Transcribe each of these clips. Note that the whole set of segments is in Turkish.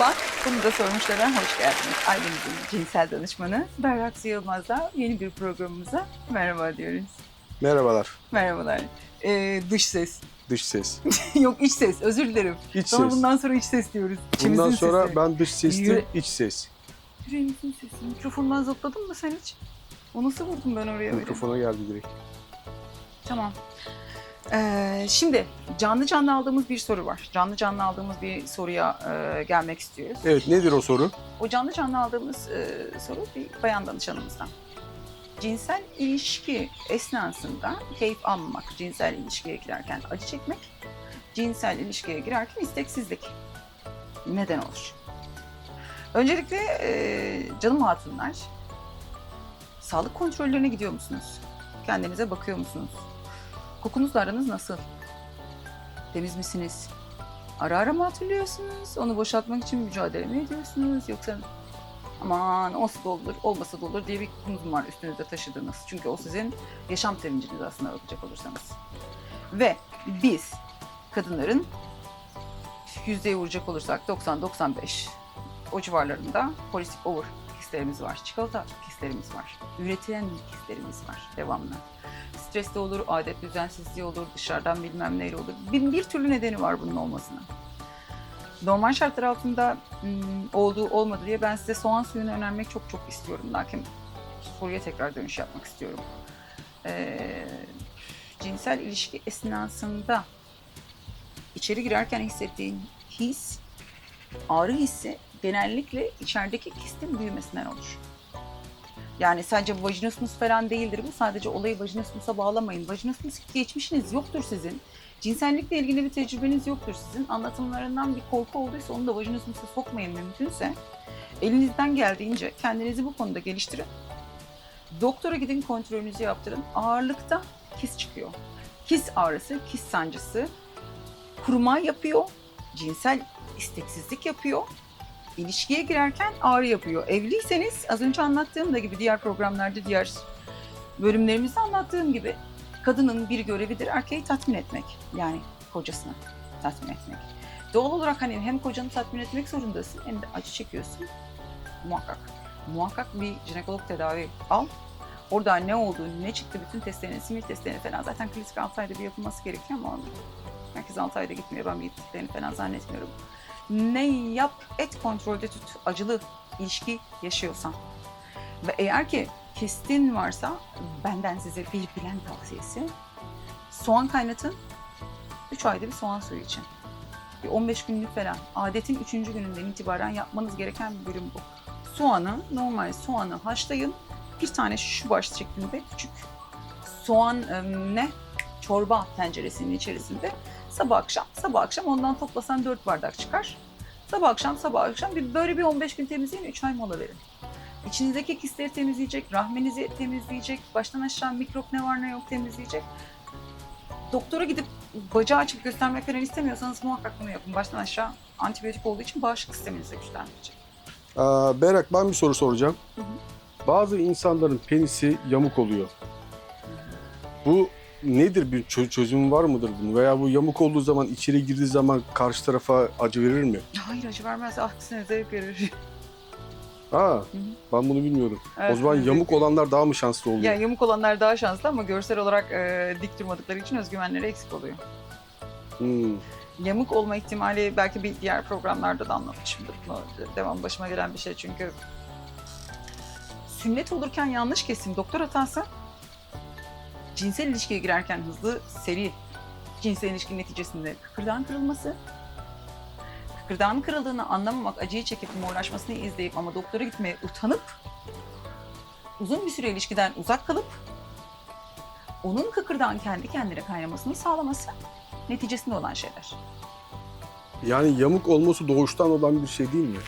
Bak bunu da sormuşlara hoş geldiniz. Ailemizin cinsel danışmanı Berrak Yılmaz'la yeni bir programımıza merhaba diyoruz. Merhabalar. Merhabalar. Ee, dış ses. Dış ses. Yok iç ses özür dilerim. İç Sonra ses. bundan sonra iç ses diyoruz. Bundan İçimizin sonra sesi. ben dış ses değil, Yürü- iç ses. Yüreğimizin sesi. Mikrofondan zıpladın mı sen hiç? O nasıl vurdun ben oraya böyle? Mikrofona geldi direkt. Tamam. Ee, şimdi canlı canlı aldığımız bir soru var. Canlı canlı aldığımız bir soruya e, gelmek istiyoruz. Evet nedir o soru? O canlı canlı aldığımız e, soru bir bayan danışanımızdan. Cinsel ilişki esnasında keyif almamak, cinsel ilişkiye girerken acı çekmek, cinsel ilişkiye girerken isteksizlik neden olur? Öncelikle e, canım hatunlar, sağlık kontrollerine gidiyor musunuz? Kendinize bakıyor musunuz? Kokunuzla aranız nasıl? Temiz misiniz? Ara ara mı hatırlıyorsunuz? Onu boşaltmak için mücadele mi ediyorsunuz? Yoksa aman olsa da olur, olmasa da olur diye bir kokunuz var üstünüzde taşıdığınız? Çünkü o sizin yaşam sevinciniz aslında bakacak olursanız. Ve biz kadınların yüzdeye vuracak olursak 90-95 o civarlarında polisik over kistlerimiz var. Çikolata kistlerimiz var. Üretilen kistlerimiz var devamlı. Stresli olur, adet düzensizliği olur, dışarıdan bilmem neyle olur. Bin bir türlü nedeni var bunun olmasına. Normal şartlar altında hmm, olduğu olmadı diye ben size soğan suyunu önermek çok çok istiyorum. Lakin soruya tekrar dönüş yapmak istiyorum. Ee, cinsel ilişki esnasında içeri girerken hissettiğin his, ağrı hissi genellikle içerideki kistin büyümesinden olur. Yani sadece vajinismus falan değildir bu. Sadece olayı vajinismusa bağlamayın. Vajinismus geçmişiniz yoktur sizin. Cinsellikle ilgili bir tecrübeniz yoktur sizin. Anlatımlarından bir korku olduysa onu da vajinismusa sokmayın mümkünse. Elinizden geldiğince kendinizi bu konuda geliştirin. Doktora gidin kontrolünüzü yaptırın. Ağırlıkta kis çıkıyor. Kis ağrısı, kis sancısı kuruma yapıyor. Cinsel isteksizlik yapıyor ilişkiye girerken ağrı yapıyor. Evliyseniz az önce anlattığım da gibi diğer programlarda, diğer bölümlerimizde anlattığım gibi kadının bir görevidir erkeği tatmin etmek. Yani kocasını tatmin etmek. Doğal olarak hani hem kocanı tatmin etmek zorundasın hem de acı çekiyorsun. Muhakkak. Muhakkak bir jinekolog tedavi al. Orada ne oldu, ne çıktı bütün testlerini, simir testlerini falan zaten klasik 6 ayda bir yapılması gerekiyor ama herkes 6 ayda gitmiyor. Ben bir gittiklerini falan zannetmiyorum ne yap et kontrolde tut acılı ilişki yaşıyorsan. Ve eğer ki kestin varsa benden size bir bilen tavsiyesi soğan kaynatın 3 ayda bir soğan suyu için. Bir 15 günlük falan adetin 3. gününden itibaren yapmanız gereken bir bölüm bu. Soğanı normal soğanı haşlayın. Bir tane şu baş şeklinde küçük soğan ne çorba tenceresinin içerisinde sabah akşam sabah akşam ondan toplasan 4 bardak çıkar. Sabah akşam sabah akşam bir böyle bir 15 gün temizleyin 3 ay mola verin. İçinizdeki kistleri temizleyecek, rahminizi temizleyecek, baştan aşağı mikrop ne var ne yok temizleyecek. Doktora gidip bacağı açıp göstermek falan istemiyorsanız muhakkak bunu yapın. Baştan aşağı antibiyotik olduğu için bağışıklık sisteminizi güçlendirecek. Aa, Berak ben bir soru soracağım. Hı hı. Bazı insanların penisi yamuk oluyor. Bu nedir bir çö- çözüm var mıdır bunun? Veya bu yamuk olduğu zaman içeri girdiği zaman karşı tarafa acı verir mi? Hayır acı vermez. Aksine zevk verir. Aa, ben bunu bilmiyorum. Evet, o zaman zevk yamuk olanlar daha mı şanslı oluyor? Yani yamuk olanlar daha şanslı ama görsel olarak e, dik durmadıkları için özgüvenleri eksik oluyor. Hmm. Yamuk olma ihtimali belki bir diğer programlarda da anlatmışımdır. Bu devam başıma gelen bir şey çünkü. Sünnet olurken yanlış kesim doktor hatası. Cinsel ilişkiye girerken hızlı, seri cinsel ilişki neticesinde kıkırdağın kırılması. Kıkırdağın kırıldığını anlamamak, acıyı çekip morlaşmasını izleyip ama doktora gitmeye utanıp uzun bir süre ilişkiden uzak kalıp onun kıkırdağın kendi kendine kaynamasını sağlaması neticesinde olan şeyler. Yani yamuk olması doğuştan olan bir şey değil mi?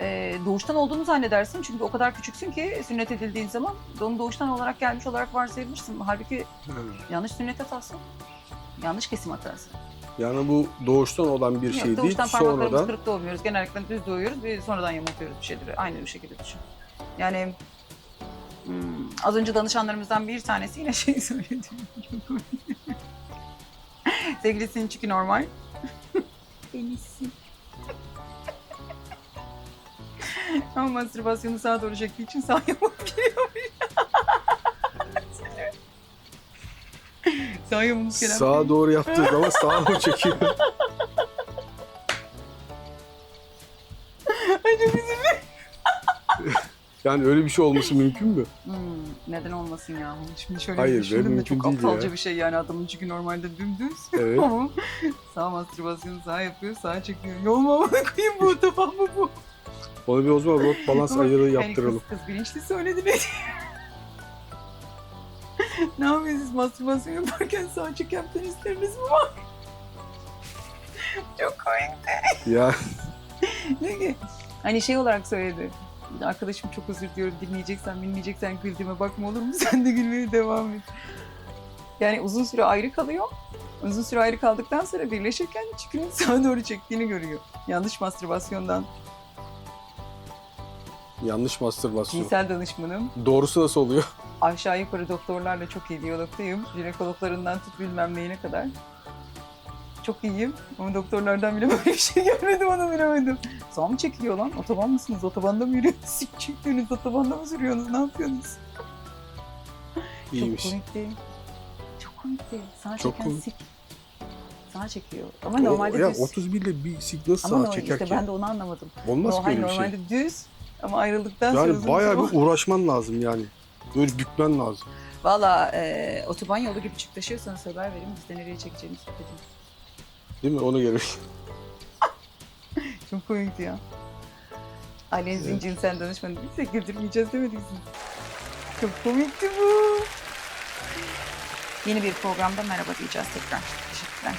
Ee, doğuştan olduğunu zannedersin çünkü o kadar küçüksün ki sünnet edildiğin zaman onu doğuştan olarak gelmiş olarak varsayabilirsin. Halbuki yanlış sünnet hatası, yanlış kesim hatası. Yani bu doğuştan olan bir Yok, şey değil. doğuştan parmaklarımız Sonradan kırık doğmuyoruz. Genellikle düz doğuyoruz ve sonradan yamultuyoruz bir şeyleri. Aynı bir şekilde düşün. Yani hmm, az önce danışanlarımızdan bir tanesi yine şey söyledi. Sevgilisinin çünkü normal. Penisi. Ama mastürbasyonu sağa doğru çektiği için sağa yamuk giriyormuş. sağa yamuk gelen Sağa doğru yaptığı zaman sağa doğru çekiyor. Çok üzüldüm. Yani öyle bir şey olması mümkün mü? Hmm, neden olmasın ya? Şimdi şöyle Hayır bir düşündüm de mümkün çok değil aptalca ya. bir şey yani adamın çünkü normalde dümdüz. Evet. Ama sağ mastürbasyonu sağ yapıyor, sağ çekiyor. Yol mu amına koyayım bu mı bu? Ona bir o zaman rot balans ayarı yani yaptıralım. kız, kız bilinçli söyledi ne Ne yapıyorsunuz mastürbasyon yaparken sağ çeken penisleriniz mi var? Çok komik. Ya Ne ki? Hani şey olarak söyledi. Arkadaşım çok özür diliyorum dinleyeceksen dinleyeceksen güldüğüme bakma olur mu? Sen de gülmeye devam et. Yani uzun süre ayrı kalıyor. Uzun süre ayrı kaldıktan sonra birleşirken çükünün sağa doğru çektiğini görüyor. Yanlış mastürbasyondan yanlış mastürbasyon. cinsel danışmanım. Doğrusu nasıl oluyor? Aşağı yukarı doktorlarla çok iyi diyalogdayım. Jinekologlarından tut bilmem neyine kadar. Çok iyiyim ama doktorlardan bile böyle bir şey görmedim onu bilemedim. Sağ mı çekiliyor lan? Otoban mısınız? Otobanda mı yürüyorsunuz? Çıktınız otobanda mı sürüyorsunuz? Ne yapıyorsunuz? İyiymiş. Çok komikti. Çok komikti. Sağ Çok çeken komik. sik. Sağ çekiyor. Ama O- normalde ya düz. 31 ile bir sik nasıl ama sağa normal, çeker işte ki? ben de onu anlamadım. Olmaz ki öyle bir şey. normalde düz ama ayrıldıktan sonra Yani bayağı bir uğraşman lazım yani. Böyle bükmen lazım. Valla e, otoban yolu gibi çık taşıyorsanız haber verin. Biz de nereye çekeceğimizi dedim. Değil mi? Ona gerek. Çok komikti ya. Ailenizin Evet. cinsel danışmanı değilse güldürmeyeceğiz demediniz mi? Çok komikti bu. Yeni bir programda merhaba diyeceğiz tekrar. Teşekkürler.